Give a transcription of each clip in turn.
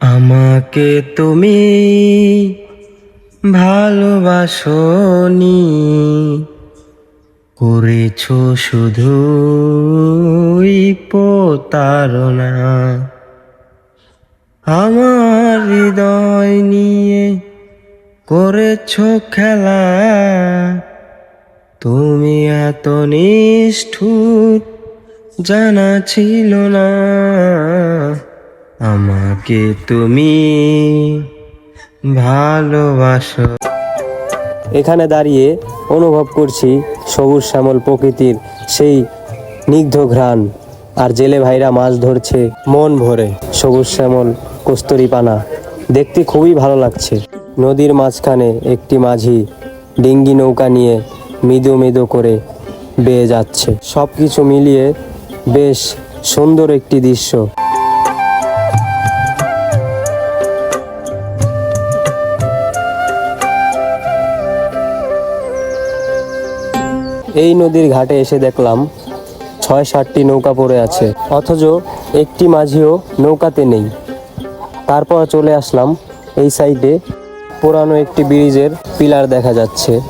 আমাকে তুমি ভালোবাসনি, করেছ শুধু প্রতারণা। আমার হৃদয় নিয়ে করেছ খেলা, তুমি এত নিষ্ঠুর জানা ছিল না। আমাকে তুমি ভালোবাসো। এখানে দাঁড়িয়ে অনুভব করছি সবুজ শ্যামল প্রকৃতির সেই নিগ্ধ ঘ্রাণ, আর জেলে ভাইরা মাছ ধরছে মন ভরে সবুজ শ্যামল কস্তুরি পানা দেখতে খুবই ভালো লাগছে। নদীর মাঝখানে একটি মাঝি ডিঙ্গি নৌকা নিয়ে মৃদু মৃদু করে বেয়ে যাচ্ছে। সব কিছু মিলিয়ে বেশ সুন্দর একটি দৃশ্য। এই নদীর ঘাটে এসে দেখলাম ছয় সাতটি নৌকা পড়ে আছে। অথচ একটি মাঝিও নৌকাতে নেই। তারপর চলে আসলাম এই সাইডে। পুরানো একটি ব্রিজের পিলার দেখা যাচ্ছে।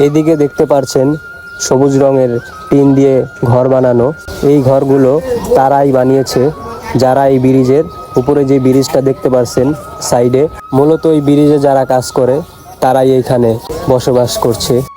এদিকে দেখতে পারছেন সবুজ রঙের টিন দিয়ে ঘর বানানো। এই ঘরগুলো তারাই বানিয়েছে। যারা এই ব্রিজের উপরে যে ব্রিজটা দেখতে পারছেন সাইডে, মূলত এই ব্রিজে যারা কাজ করে, তারাই এখানে বসবাস করছে।